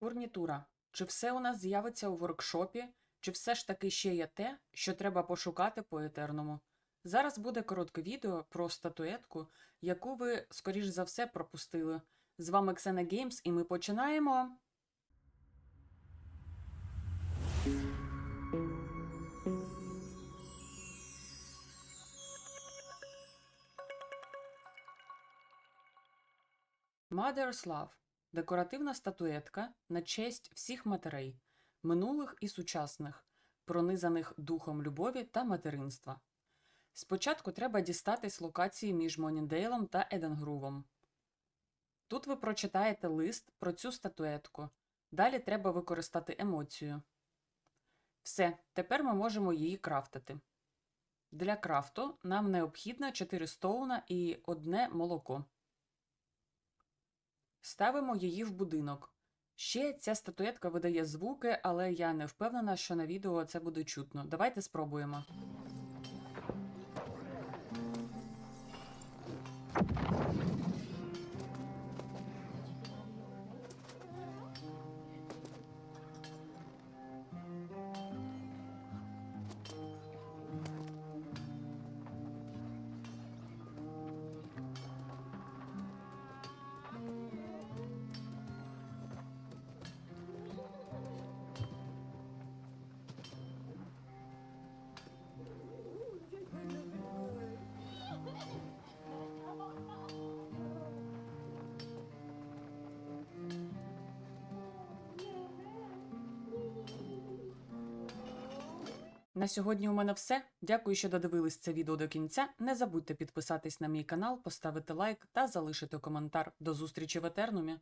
Фурнітура. Чи все у нас з'явиться у воркшопі, чи все ж таки ще є те, що треба пошукати по етерному? Зараз буде коротке відео про статуетку, яку ви, скоріш за все, пропустили. З вами Ксена Геймс, і ми починаємо. Mother's Love – декоративна статуетка на честь всіх матерей, минулих і сучасних, пронизаних духом любові та материнства. Спочатку треба дістатись локації між Моніндейлом та Еденгрувом. Тут ви прочитаєте лист про цю статуетку. Далі треба використати емоцію. Все, тепер ми можемо її крафтити. Для крафту нам необхідно 4 стоуна і одне молоко. Ставимо її в будинок. Ще ця статуетка видає звуки, але я не впевнена, що на відео це буде чутно. Давайте спробуємо. На сьогодні у мене все. Дякую, що додивились це відео до кінця. Не забудьте підписатись на мій канал, поставити лайк та залишити коментар. До зустрічі в Етернумі.